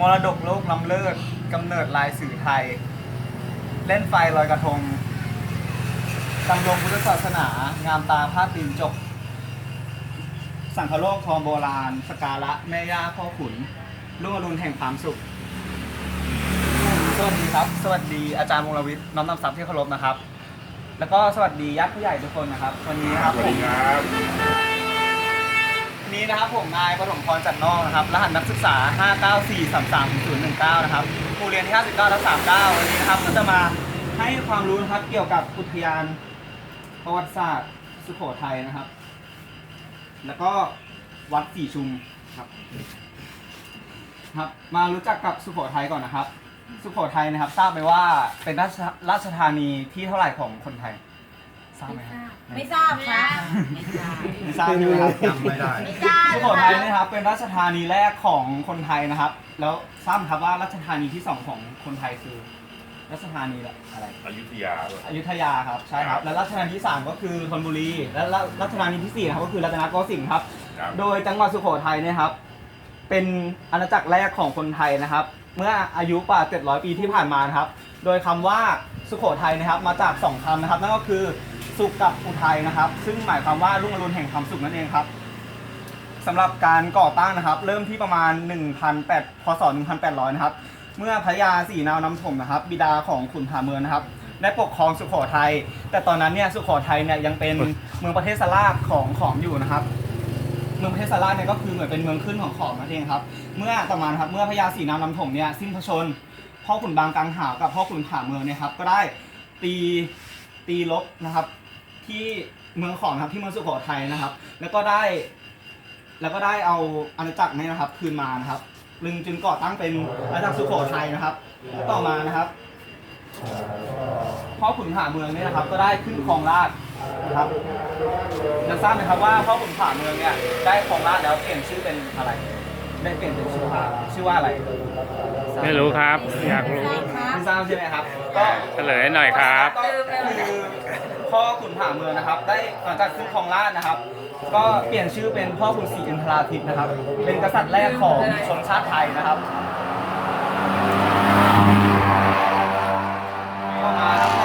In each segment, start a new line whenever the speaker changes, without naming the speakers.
มรดกโลกล้ำเลิศกำเนิดลายสื่อไทย เล่นไฟลอยกระทงดำรงพุทธศาสนา งามตาผ้าตีนจกสังคโลกทองโบราณ สการะแม่ย่าพ่อขุนรุ่งอรุณแห่งความสุข สวัสดีครับ สวัสดีอาจารย์วงรวิทย์น้อมนำซับที่เคารพนะครับ แล้วก็สวัสดีญาติผู้ใหญ่ทุกคนนะครับ วันนี้นะครับ
สวัส
ผม
ดีครับ
นนี้นะครับผมนายปฐมพรจันนอกนะครับรหัสนักศึกษา 59433019 นะครับครูเรียนที่ 59ทับ39 วันนี้นะครับก็จะมาให้ความรู้นะครับเกี่ยวกับอุทยานประวัติศาสตร์สุโขทัยนะครับ แล้วก็วัดสีชุมครับครับมารู้จักกับสุโขทัยก่อนนะครับ สุโขทัยนะครับทราบไหมว่าเป็นราชราชธานีที่เท่าไหร่ของคนไทย ทราบไหมครับ
ไม่ทราบค่ะ
ไม่ทราบ
ไม่ทราบใช่ไหมครับ
จำไม่ได้
ไม่ทราบ
สุโขทัยนะครับเป็นราชธานีแรกของคนไทยนะครับ แล้วทราบไหมครับว่าราชธานีที่สองของคนไทยคือราชธานีอะไร
อยุธยาด้วย
อยุธยาครับใช่ครับและราชธานีที่สามก็คือธนบุรีและราชธานีที่สี่นะครับก็คือรัตนโกสินทร์ครับ
ครับ
โดยจังหวัดสุโขทัยเนะครับ เป็นอาณาจักรแรกของคนไทยนะครับ เมื่ออายุกว่า 700 ปีที่ผ่านมานะครับ โดยคำว่าสุโขทัยนะครับ มาจากสองคำนะครับนั่นก็คือ สุขกับอุทัยนะครับ ซึ่งหมายความว่ารุ่งอรุณแห่งความสุขนั่นเองครับสำหรับการก่อตั้งนะครับ เริ่มที่ประมาณ 1,800พศ1,800 นะครับ เมื่อพระยาศรีนาวน้ำถมนะครับ บิดาของขุนผาเมืองนะครับได้ปกครองสุโขทัยแต่ตอนนั้นเนี่ยสุโขทัยเนี่ยยังเป็นเมืองประเทศสลาบของขอมอยู่นะครับ เมืองประเทศสาราเนี่ยก็คือเหมือนเป็นเมืองขึ้นของขอมนั่นเองครับ เมื่อต่อมานะครับเมื่อพญาศรีนามลำถมเนี่ยสิ้นพระชนม์พ่อขุนบางกังหาวกับพ่อขุนผาเมืองเนี่ยครับก็ได้ตีตีลบนะครับ ที่เมืองขอมนะครับที่เมืองสุโขทัยนะครับ แล้วก็ได้ แล้วก็ได้เอาอาณาจักรเนี่ยนะครับ คืนมานะครับ ลึงจึงก่อตั้งเป็นอาณาจักรสุโขทัยนะครับและต่อมานะครับพ่อขุนผาเมืองเนี่ยนะครับ ก็ได้ขึ้นครองราชย์นะครับแล้วทราบไหมครับว่าพ่อขุนผาเมืองเนี่ยได้ครองราชย์แล้วเปลี่ยนชื่อเป็นอะไร ได้เปลี่ยนเป็นชื่อว่าชื่อว่าอะไร
ไม่รู้ครับ อยากรู้
ไม่ทราบใช่ไหมครับ ก็
เฉลยหน่อยครับ
ก็คือ พ่อขุนผาเมืองนะครับ ได้หลังจากขึ้นครองราชนะครับ ก็เปลี่ยนชื่อเป็นพ่อขุนศรีอินทราทิตย์นะครับ เป็นกษัตริย์แรกของชนชาติไทยนะครับต่อมาครับใน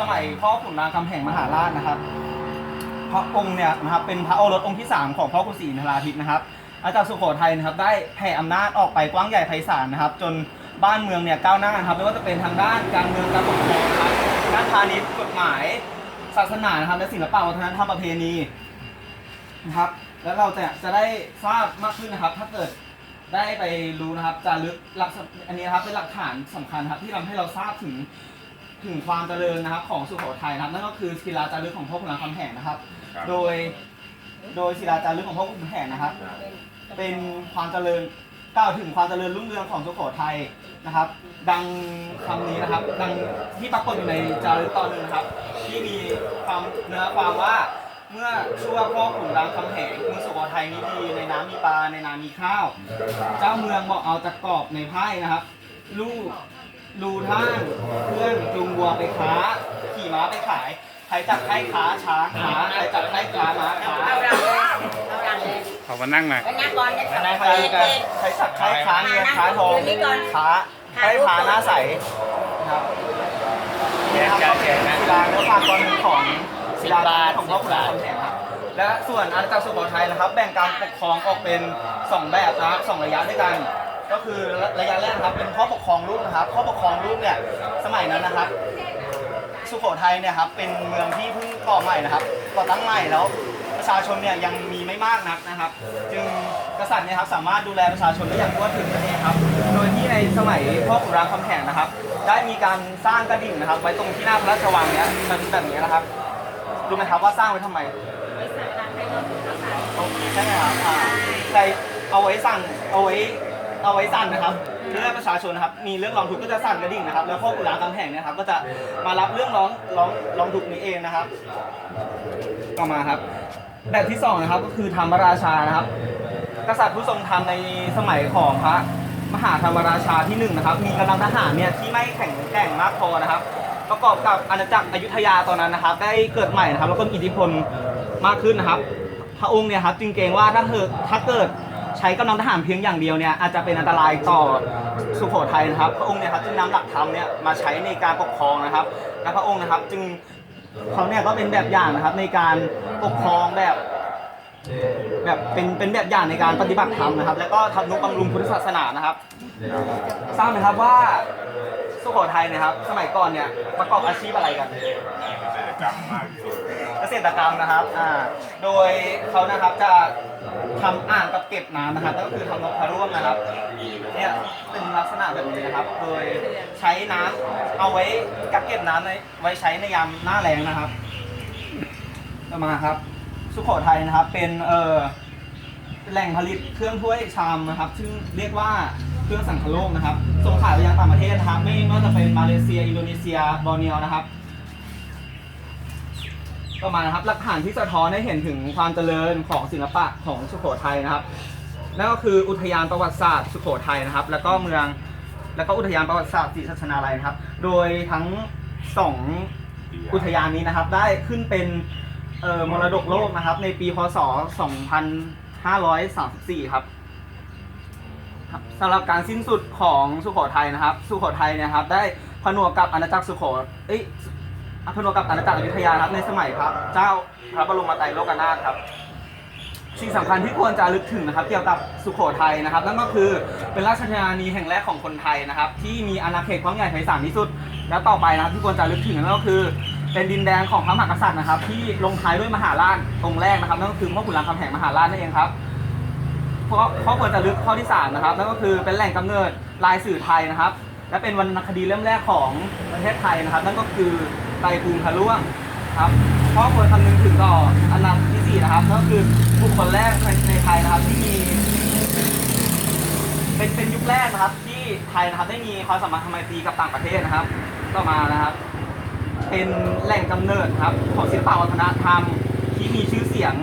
สมัยพ่อขุนรามคำแห่งมหาราชนะครับ พระองค์เนี่ยนะครับเป็นพระโอรสองค์ที่ 3 ของพ่อขุนศรีอินทราทิตย์นะครับอาจารย์สุโขทัยนะครับได้แผ่อำนาจออกไปกว้างใหญ่ไพศาลนะครับ จนบ้านเมืองเนี่ยก้าวหน้านะครับไม่ว่าจะเป็นทางด้านการเมืองการปกครองนะครับด้านพาณิชย์กฎหมาย ศาสนานะครับและศิลปะวัฒนธรรมประเพณีนะครับ แล้วเราจะจะได้ทราบมากขึ้นนะครับ ถ้าเกิดได้ไปรู้นะครับจารึกหลักษอันนี้นะครับเป็นหลักฐานสำคัญครับ ที่ทำให้เราทราบถึงถึงความเจริญนะครับ ของสุโขทัยนะครับนั่นก็คือศิลาจารึกของพ่อขุนรามคำแหงนะครับ
ครับ
โดยโดยศิลาจารึกของพ่อขุนแผนนะครับ เป็นความเจริญ กล่าวถึงความเจริญรุ่งเรืองของสุโขทัยนะครับ ดังคำนี้นะครับ ดังที่ปรากฏอยู่ในจารึกตอนหนึ่งนะครับ ที่มีความเนื้อความว่าเมื่อชั่วพ่อขุนรามคำแหงเมืองสุโขทัยนี้ดีในน้ำมีปลาในนามีข้าว เจ้าเมืองบอกเอาจากกรอบในไพ่นะครับ ลูกดูท่านเพื่อนจูงวัวไปค้า ขี่ม้าไปขายใครจับใครค้าช้างหาใครจับใครค้าม้าค้า
เอาดังเลยเอาดังเลย
ขอมานั่งหน่อย
แล้วนั่งก่อนเนี่ย
ใครกันใครจับใครค้าเงินค้าทองค้าใครพาหน้าใสนะครับนี่นะครับก็เป็นศิลาเนื้อความตอนหนึ่งของศิลาของพ่อขุนรามคำแหงครับและส่วนอาณาจักรสุโขทัยนะครับ แบ่งการปกครองออกเป็น 2 แบบนะครับสองระยะด้วยกัน ก็คือระยะแรกนะครับเป็นข้อปกครองลูกนะครับข้อปกครองลูกเนี่ยสมัยนั้นนะครับ สุโขทัยเนี่ยครับเป็นเมืองที่เพิ่งก่อใหม่นะครับก่อตั้งใหม่แล้วประ ชาชนเนี่ยยังมีไม่มากนักนะครับ จึงกษัตริย์เนี่ยครับสามารถดูแลประชาชนได้อย่างทั่วถึงนั่นเองครับ โดยที่ในสมัยพ่อขุนรามคำแหงนะครับ ได้มีการสร้างกระดิ่งนะครับ ไว้ตรงที่หน้าพระราชวังเนี่ยเป็นแบบนี้นะครับรู้ไหมครับว่าสร้างไว้ทำไมใช่ไหมครับอ่าใช่เอาไว้สั่งเอาไว้เอาไว้สั่นนะครับเพื่อให้ประชาชนนะครับ มีเรื่องร้องทุกข์ก็จะสั่นกระดิ่งนะครับ แล้วพ่อขุนรามคำแหงเนี่ยครับ ก็จะมารับเรื่องร้องร้องร้องทุกข์นี้เองนะครับ ต่อมาครับ แบบที่สองนะครับก็คือธรรมราชานะครับ กษัตริย์ผู้ทรงธรรมในสมัยของพระมหาธรรมราชาที่หนึ่งนะครับ มีกำลังทหารเนี่ยที่ไม่แข็งแกร่งมากพอนะครับ ประกอบกับอาณาจักรอยุธยาตอนนั้นนะครับ ได้เกิดใหม่นะครับแล้วก็มีอิทธิพลมากขึ้นนะครับ พระองค์เนี่ยครับจึงเกรงว่าถ้าเกิดถ้าเกิดใช้กำลังทหารเพียงอย่างเดียวเนี่ยอาจจะเป็นอันตรายต่อสุโขทัยนะครับ พระองค์เนี่ยครับจึงนำหลักธรรมเนี่ยมาใช้ในการปกครองนะครับ และพระองค์นะครับจึง เขาเนี่ยก็เป็นแบบอย่างนะครับในการปกครองแบบแบบเป็นเป็นแบบอย่างในการปฏิบัติธรรมนะครับ แล้วก็ทำนุบำรุงพุทธศาสนานะครับทราบไหมครับว่าสุโขทัยเนะครับ สมัยก่อนเนี่ยประกอบอาชีพอะไรกันเกษตรกรรมนะครับอ่าโดยเขานะครับจะ ทำอ่างกับเก็บน้ำนะครับก็คือทำนกพะร่วงนะครับเนี่ยเป็นลักษณะแบบนี้นะครับ โดยใช้น้ำเอาไว้กักเก็บน้ำไว้ไว้ใช้ในยามหน้าแล้งนะครับต่อมาครับ สุโขทัยนะครับ เป็นเอ่อแหล่งผลิตเครื่องถ้วยชามนะครับ ซึ่งเรียกว่าเครื่องสังคโลกนะครับ ส่งขายไปยังต่างประเทศนะครับ ไม่ว่าจะเป็นมาเลเซีย อินโดนีเซียบอร์เนียวนะครับ ประมาณนะครับหลักฐานที่สะท้อนให้เห็นถึงความเจริญของศิลปะของสุโขทัยนะครับนั่นก็คืออุทยานประวัติศาสตร์สุโขทัยนะครับ แล้วก็เมืองแล้วก็อุทยานประวัติศาสตร์ศรีสัชนาลัยนะครับ โดยทั้งสองอุทยานนี้นะครับ ได้ขึ้นเป็นมรดกโลกนะครับ ในปีพศ 2534 ครับสำหรับการสิ้นสุดของสุโขทัยนะครับ สุโขทัยเนยครับ ได้ผนวกกับอาณาจักรสุโขเอ้ย อภิโนกับอาณาจักรอยุธยาครับในสมัยพระเจ้าพระบรมไตรโลกนาถครับสิ่งสำคัญที่ควรจะลึกถึงนะครับ เกี่ยวกับสุโขทัยนะครับ นั่นก็คือเป็นราชธานีแห่งแรกของคนไทยนะครับ ที่มีอาณาเขตกว้างใหญ่ไพศาลที่สุด แล้วต่อไปนะครับที่ควรจะลึกถึงนั่นก็คือ เป็นดินแดนของพระมหากษัตริย์นะครับ ที่ลงท้ายด้วยมหาราชองค์แรกนะครับนั่นก็คือพ่อขุนรามคำแหงมหาราชนั่นเองครับเพราะข้อควรจะลึกข้อที่3นะครับนั่นก็คือเป็นแหล่งกำเนิดลายสื่อไทยนะครับ และเป็นวรรณคดีเล่มแรกของประเทศไทยนะครับ นั่นก็คือ ไตรภูมิพระร่วงครับข้อควรคำนึงถึงต่ออันดับทีสี่4นะครับ ก็คือบุคคลแรกในไทยนะครับที่มีเป็นเป็นยุคแรกนะครับ ที่ไทยนะครับได้มีความสัมพันธ์ทางไมตรีกับต่างประเทศนะครับ ต่อมานะครับ เป็นแหล่งกำเนิดครับ ของศิลปวัฒนธรรมที่มีชื่อเสียง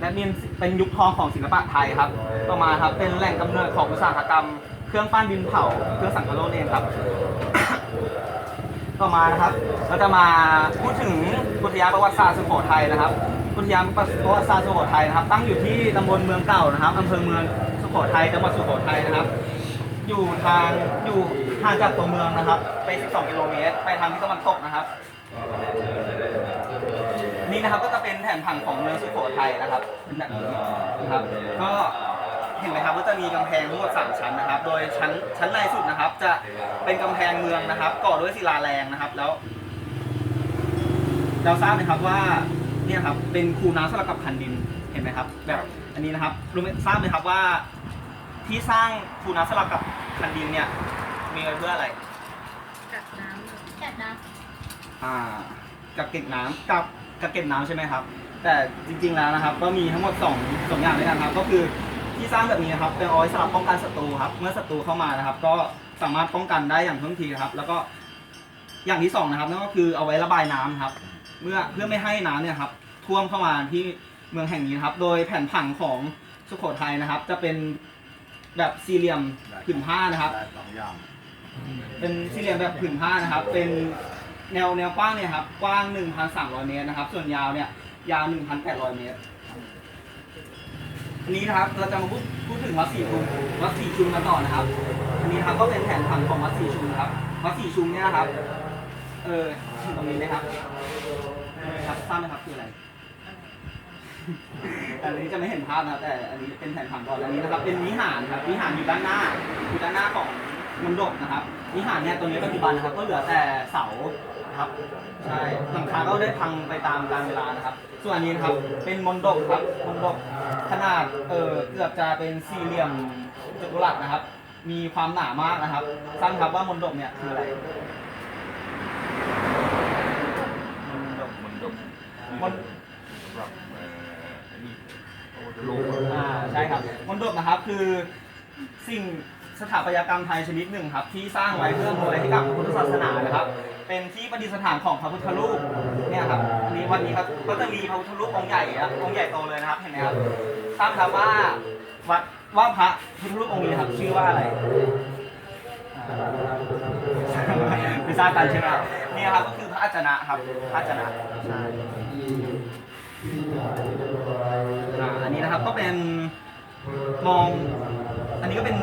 และมีเป็นยุคทองของศิลปะไทยครับ ต่อมาครับเป็นแหล่งกำเนิดของอุตสาหกรรม เครื่องปั้นดินเผาเครื่องสังกะโลกเองครับ ต่อมานะครับ เราจะมาพูดถึงอุทยานประวัติศาสตร์สุโขทัยนะครับ อุทยานประวัติศาสตร์สุโขทัยนะครับ ตั้งอยู่ที่ตำบลเมืองเก่านะครับอำเภอเมืองสุโขทัยจังหวัดสุโขทัยนะครับ อยู่ทางอยู่ห่างจากตัวเมืองนะครับ ไป 12 กิโลเมตร ไปทางทิศตะวันตกนะครับ นี่นะครับก็จะเป็นแผนผังของเมืองสุโขทัยนะครับเป็นแบบนี้นะครับ ก็ เห็นไหมครับว่าจะมีกำแพงทั้งหมดสามชั้นนะครับ โดยชั้นชั้นในสุดนะครับ จะเป็นกำแพงเมืองนะครับ ก่อด้วยศิลาแรงนะครับ แล้ว เราทราบไหมครับว่าเนี่ยครับเป็นคูน้ำสลับกับคันดินเห็นไหมครับ แบบอันนี้นะครับรู้ไหมทราบไหมครับว่า ที่สร้างคูน้ำสลับกับคันดินเนี่ย มีไว้เพื่ออะไร
กัดน้ำกัดน้
อ่ากักเก็บน้ำกับกักเก็บน้ำใช่ไหมครับ แต่จริงๆแล้วนะครับ ก็มีทั้งหมด2องสองอย่างด้วยกันครับ ก็คือ ที่สร้างแบบนี้นะครับเป็นเอาไว้สำหรับป้องกันศัตรูครับ เมื่อศัตรูเข้ามานะครับ ก็สามารถป้องกันได้อย่างทันทีนะครับ แล้วก็อย่างที่สองนะครับนั่นก็คือเอาไว้ระบายน้ำครับ เมื่อเพื่อไม่ให้น้ำเนี่ยครับท่วมเข้ามาที่เมืองแห่งนี้นะครับ โดยแผ่นผังของสุโขทัยนะครับ จะเป็นแบบสี่เหลี่ยมผืนผ้านะครับ
ได้สองอย่าง
เป็นสี่เหลี่ยมแบบผืนผ้านะครับ เป็นแนวแนวกว้างเนี่ยครับ กว้าง 1,300 เมตรนะครับ ส่วนยาวเนี่ย ยาว 1,800 เมตรันนี้นะครับเราจะมาพูดพูดถึงวัดสีชุมวัดสีชุมกันต่อนะครับอันนี้นะครับก็เป็นแผนผังของวัดสีชุมนะครับวัดสีชุมเนี่ยนะครับ เออตรงนี้นะครับครับทราบไหมครับคืออะไรอันนี้จะไม่เห็นภาพนะแต่อันนี้เป็นแผนผังก่อนอันนี้นะครับ เป็นวิหารครับวิหารอยู่ด้านหน้าอยู่ด้านหน้าของมณฑปนะครับวิหารเนี่ยตรงนี้ปัจจุบันนะครับ ก็เหลือแต่เสาครับใช่หลังคาก็ได้พังไปตามกาลเวลานะครับ ส่วนอันนี้นะครับเป็นมณฑปครับมณฑป ขนาดเออเกือบจะเป็นสี่เหลี่ยมจัตุรัสนะครับ มีความหนามากนะครับทราบไหมครับว่ามณฑปเนี่ยคืออะไรมณฑป
มันดก
มณ
สำหรับเอ่ออันนี้พระพุทธรูป
อ่าใช่ครับมณฑปนะครับคือสิ่ง สถาปัตยกรรมไทยชนิดหนึ่งครับ ที่สร้างไว้เพื่ออำนวยให้กับพุทธศาสนานะครับ เป็นที่ประดิษฐานของพระพุทธรูปเนี่ยครับอันนี้วันนี้ครับก็จะมีพระพุทธรูปองค์ใหญ่อะองค์ใหญ่โตเลยนะครับเห็นไหมครับทราบครับว่าวัดว่าพระพุทธรูปองค์นี้ครับชื่อว่าอะไรไม่ทราบกันใช่ไหมครับนี่ครับก็คือพระอาจนะครับพระอาจนะใช่อันนี้นะครับก็เป็นมอง อันนี้ก็เป็น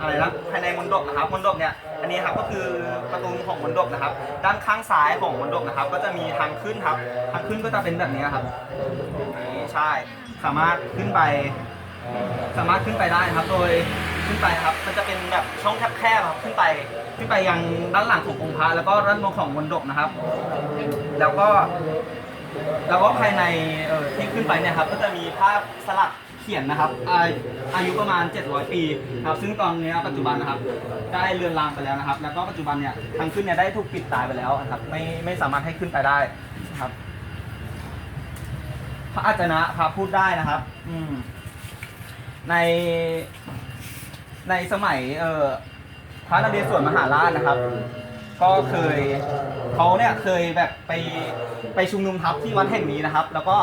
อะไรนะภายในมณฑปนะครับมณฑปเนี่ยอันนี้ครับก็คือประตูของมณฑปนะครับ ด้านข้างซ้ายของมณฑปนะครับ ก็จะมีทางขึ้นครับ ทางขึ้นก็จะเป็นแบบนี้ครับนี่ใช่ สามารถขึ้นไป สามารถขึ้นไปได้ครับ โดยขึ้นไปครับ มันจะเป็นแบบช่องแคบๆครับขึ้นไปขึ้นไปยังด้านหลังขององค์พระแล้วก็ด้านบนของมณฑปนะครับ แล้วก็แล้วก็ภายในที่ขึ้นไปเนี่ยครับ ก็จะมีภาพสลัก เขียนนะครับอาอายุประมาณ 700 ปีครับซึ่งตอนนี้ปัจจุบันนะครับได้เลือนลางไปแล้วนะครับ แล้วก็ปัจจุบันเนี่ยทางขึ้นเนี่ยได้ถูกปิดตายไปแล้วนะครับไม่ไม่สามารถให้ขึ้นไปได้นะครับพระอาจนะพระพูดได้นะครับ อืมในในสมัยเอ่อพระนเรศวรมหาราชนะครับ ก็เคยเขาเนี่ยเคยแบบไปไปชุมนุมทัพที่วัดแห่งนี้นะครับ แล้วก็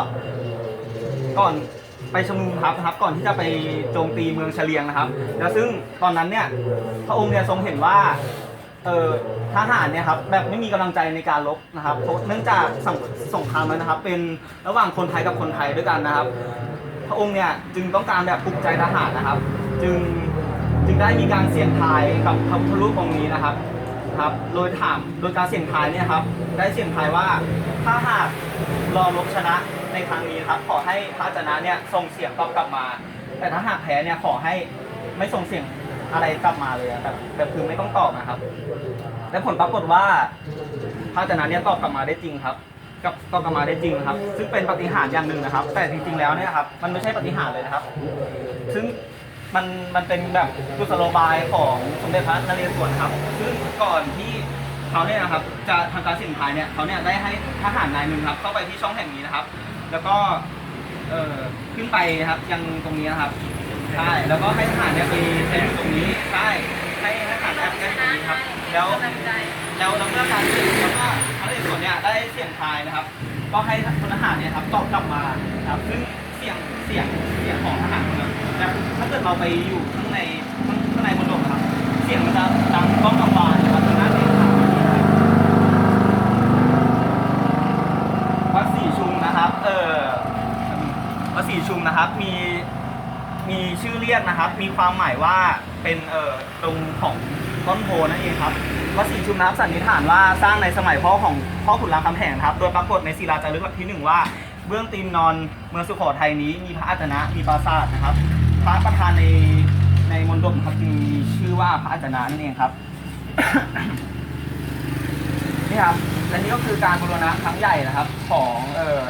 ก่อน ไปชุมนุมทัพนะครับ ก่อนที่จะไปโจมตีเมืองเฉลียงนะครับ แล้วซึ่งตอนนั้นเนี่ยพระองค์เนี่ยทรงเห็นว่าเออทหารเนี่ยครับแบบไม่มีกำลังใจในการรบนะครับเพราะเนื่องจากสสงครามนั้นนะครับ เป็นระหว่างคนไทยกับคนไทยด้วยกันนะครับ พระองค์เนี่ยจึงต้องการแบบปลุกใจทหารนะครับ จึงจึงได้มีการเสี่ยงทายกับพระพุทธรูปองค์นี้นะครับครับ โดยถามโดยการเสี่ยงทายเนี่ยครับ ได้เสี่ยงทายว่าถ้าหากรอรบชนะ ในครั้งนี้ครับขอให้พระอาจนะเนี่ยส่งเสียงตอบกลับมา แต่ถ้าหากแพ้เนี่ยขอให้ไม่ส่งเสียงอะไรกลับมาเลยอะแบบแบบคือไม่ต้องตอบนะครับ และผลปรากฏว่าพระอาจารย์เนี่ยตอบกลับมาได้จริงครับกับตอบกลับมาได้จริงครับ ซึ่งเป็นปฏิหารย์อย่างหนึ่งนะครับ แต่จริงๆแล้วเนี่ยครับมันไม่ใช่ปฏิหารย์เลยนะครับ ซึ่งมันมันเป็นแบบกุศโลบายของสมเด็จพระนเรศวรครับ ซึ่งก่อนที่เขาเนี่ยนะครับจะทำการสิ่ยงทายเนี่ยเขาเนี่ยได้ให้ทหารนายหนึ่งครับเข้าไปที่ช่องแห่งนี้นะครับ แล้วก็เอ่อขึ้นไปครับยังตรงนี้นะครับใช่แล้วก็ให้ทหารเนี่ยไปแทงตรงนี้ใช่ให้ให้ทหารเนี่ยไปแทงตรงนี้ครับแล้ว
กำลังใจ
แล้วแล้วเมื่อการสื่อแล้วก็พระเอกส่วนเนี่ยได้เสียงทายนะครับ ก็ให้พลทหารเนี่ยครับตอบกลับมาครับซึ่งเสียงเสียงเสียงของทหารเนี่ยจะถ้าเกิดเราไปอยู่ข้างในข้างข้างในมณฑปนะครับ เสียงมันจะดังก้องกังวานนะครับทางด้านเองวัดสีชุมนะครับ เออวัดสีชุมนะครับมีมีชื่อเรียกนะครับ มีความหมายว่าเป็นเอ่อตรงของต้นโพนั่นเองครับวัดศรีชุมนะครับสันนิษฐานว่าสร้างในสมัยพ่อของพ่อขุนรามคำแหงครับ โดยปรากฏในศิลาจารึกหลักที่หนึ่งว่า เบื้องตีนนอนเมืองสุโขทัยนี้มีพระอาจนะมีปราสาทนะครับ พระประธานในในมณฑปครับมีชื่อว่าพระอาจนะนั่นเองครับนี่ครับและนี่ก็คือการบูรณะครั้งใหญ่นะครับ ของเอ่อ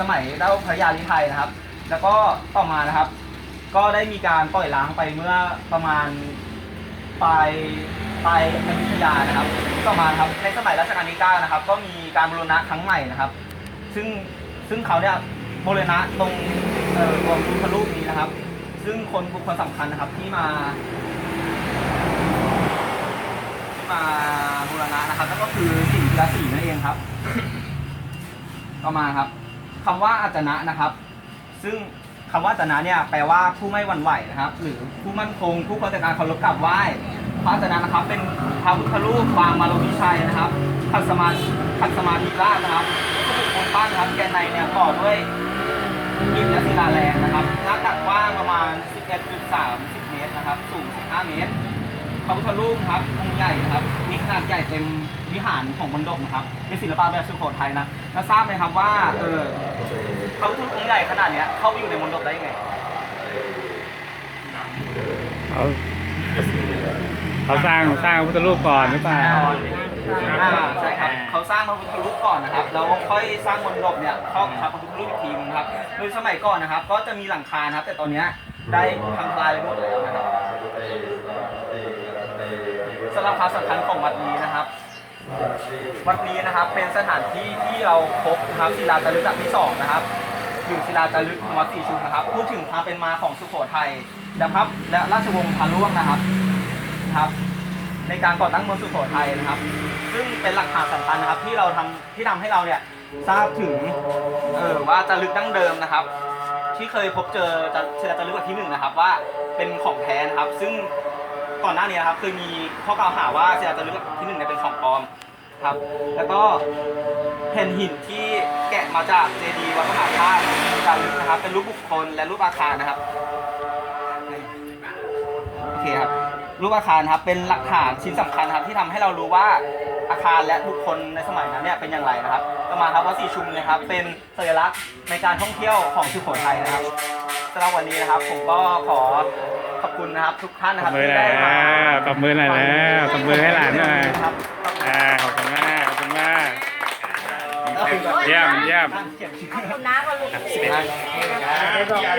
สมัยเล่าพระยาลิไทยนะครับ แล้วก็ต่อมานะครับ ก็ได้มีการปล่อยล้างไปเมื่อประมาณปลายปลายอยุธยานะครับ ต่อมาครับในสมัยรัชกาลที่เก้านะครับ ก็มีการบูรณะครั้งใหม่นะครับ ซึ่งซึ่งเขาเนี่ยบูรณะตรงเอ่อตรงพระรูปนี้นะครับ ซึ่งคนบุคคลสำคัญนะครับที่มาที่มาบูรณะนะครับนั่นก็คือสิงห์กีฬาสีนั่นเองครับ ต่อมาครับ คำว่าอาจนะนะครับ ซึ่งคำว่าอาจนะเนี่ยแปลว่าผู้ไม่หวั่นไหวนะครับ หรือผู้มั่นคง ผู้ควรแต่การเคารพกราบไหว้พระอาจนะนะครับ เป็นพระพุทธรูปปางมารวิชัยนะครับขัดสมาขัดสมาธิราชนะครับวัสดุโครงปั้นนะครับแกนในเนี่ยก่อด้วยอิฐและศิลาแรงนะครับหน้าตักกว้างประมาณ 11.30 เมตรนะครับ สูง 15 เมตรพระพุทธรูปครับองค์ใหญ่นะครับมีขนาดใหญ่เต็ม วิหารของมณฑปนะครับเป็นศิลปะแบบสุโขทัยนะแล้วทราบไหมครับว่าเออพระพุทธรูปองค์ใหญ่ขนาดเนี้ยเข้าไปอยู่ในมณฑปได้ยังไง
เขาเขาสร้างสร้างพระพุทธรูปก่อนหรือเปล่า
อ่าใช่ครับเขาสร้างพระพุทธรูปก่อนนะครับแล้วค่อยสร้างมณฑปเนี่ยเข้ากับพระพุทธรูปอีกทีนึงครับโดยสมัยก่อนนะครับ ก็จะมีหลังคานะครับ แต่ตอนเนี้ยได้พังทลายไปหมดแล้วนะครับสำหรับความสำคัญของวัดนี้นะครับ วัดนี้นะครับเป็นสถานที่ที่เราพบนะครับศิลาจารึกหลักที่สองนะครับอยู่ศิลาจารึกวัดศรีชุมนะครับ พูดถึงความเป็นมาของสุโขทัยนะครับ และราชวงศ์พาล่วงนะครับนะครับ ในการก่อตั้งเมืองสุโขทัยนะครับ ซึ่งเป็นหลักฐานสำคัญนะครับ ที่เราทำที่ทำให้เราเนี่ยทราบถึงเออว่าจารึกดั้งเดิมนะครับ ที่เคยพบเจอศิลาจารึกหลักที่หนึ่งนะครับ ว่าเป็นของแท้นะครับ ซึ่ง ก่อนหน้านี้นะครับเคยมีข้อกล่าวหาว่าศิลาจารึกหลักที่หนึ่งเนี่ยเป็นของปลอมครับ แล้วก็แผ่นหินที่แกะมาจากเจดีย์วัดมหาธาตุจารึกนะครับ เป็นรูปบุคคลและรูปอาคารนะครับโอเคครับรูปอาคารครับเป็นหลักฐานชิ้นสำคัญครับที่ทำให้เรารู้ว่าอาคารและบุคคลในสมัยนั้นเนี่ยเป็นอย่างไรนะครับต่อมาครับวัดศรีชุมนะครับ เป็นสัญลักษณ์ในการท่องเที่ยวของสุโขทัยนะครับสำหรับวันนี้นะครับ ผมก็ขอ ขอบคุณนะครับทุกท่าน
ต
นะ
บ
ครับ
มือ
ที่
แล้
ได้มาว
ตบมือหน่อยแล้วตบมือให้หลานหน่อย
ครับ
อ่าขอบคุณมากขอบคุณมากเยี่ยมเยี่ยม
นั่งเขียนชื่อ
คุณน้าก็ลูก
ได้